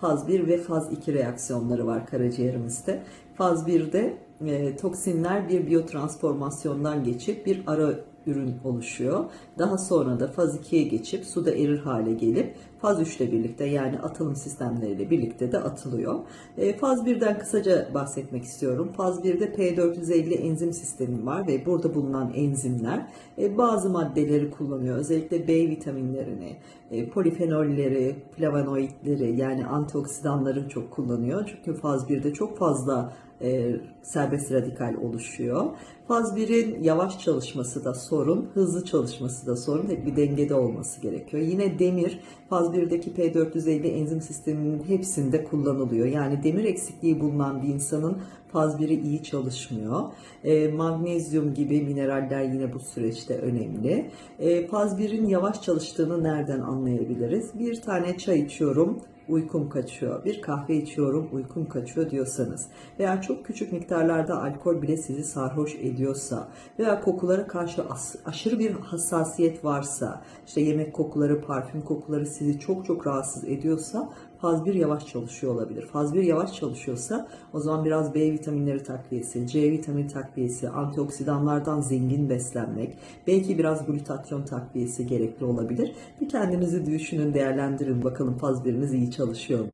faz 1 ve faz 2 reaksiyonları var karaciğerimizde. Faz 1'de e, toksinler bir biyotransformasyondan geçip bir ara ürün oluşuyor. Daha sonra da faz 2'ye geçip suda erir hale gelip faz 3 ile birlikte yani atılım sistemleriyle birlikte de atılıyor. E, faz 1'den kısaca bahsetmek istiyorum. Faz 1'de P450 enzim sistemi var ve burada bulunan enzimler e, bazı maddeleri kullanıyor. Özellikle B vitaminlerini, e, polifenolleri, flavonoidleri yani antioksidanları çok kullanıyor. Çünkü faz 1'de çok fazla e, serbest radikal oluşuyor. Faz 1'in yavaş çalışması da sorun, hızlı çalışması da sorun. Hep bir dengede olması gerekiyor. Yine demir faz 1'deki P450 enzim sisteminin hepsinde kullanılıyor. Yani demir eksikliği bulunan bir insanın faz 1'i iyi çalışmıyor. E, magnezyum gibi mineraller yine bu süreçte önemli. E, faz 1'in yavaş çalıştığını nereden anlayabiliriz? Bir tane çay içiyorum uykum kaçıyor. Bir kahve içiyorum, uykum kaçıyor diyorsanız veya çok küçük miktarlarda alkol bile sizi sarhoş ediyorsa veya kokulara karşı aşırı bir hassasiyet varsa, işte yemek kokuları, parfüm kokuları sizi çok çok rahatsız ediyorsa faz 1 yavaş çalışıyor olabilir. Faz 1 yavaş çalışıyorsa o zaman biraz B vitaminleri takviyesi, C vitamini takviyesi, antioksidanlardan zengin beslenmek, belki biraz glutatyon takviyesi gerekli olabilir. Bir kendinizi düşünün, değerlendirin bakalım faz 1'iniz iyi çalışıyor mu?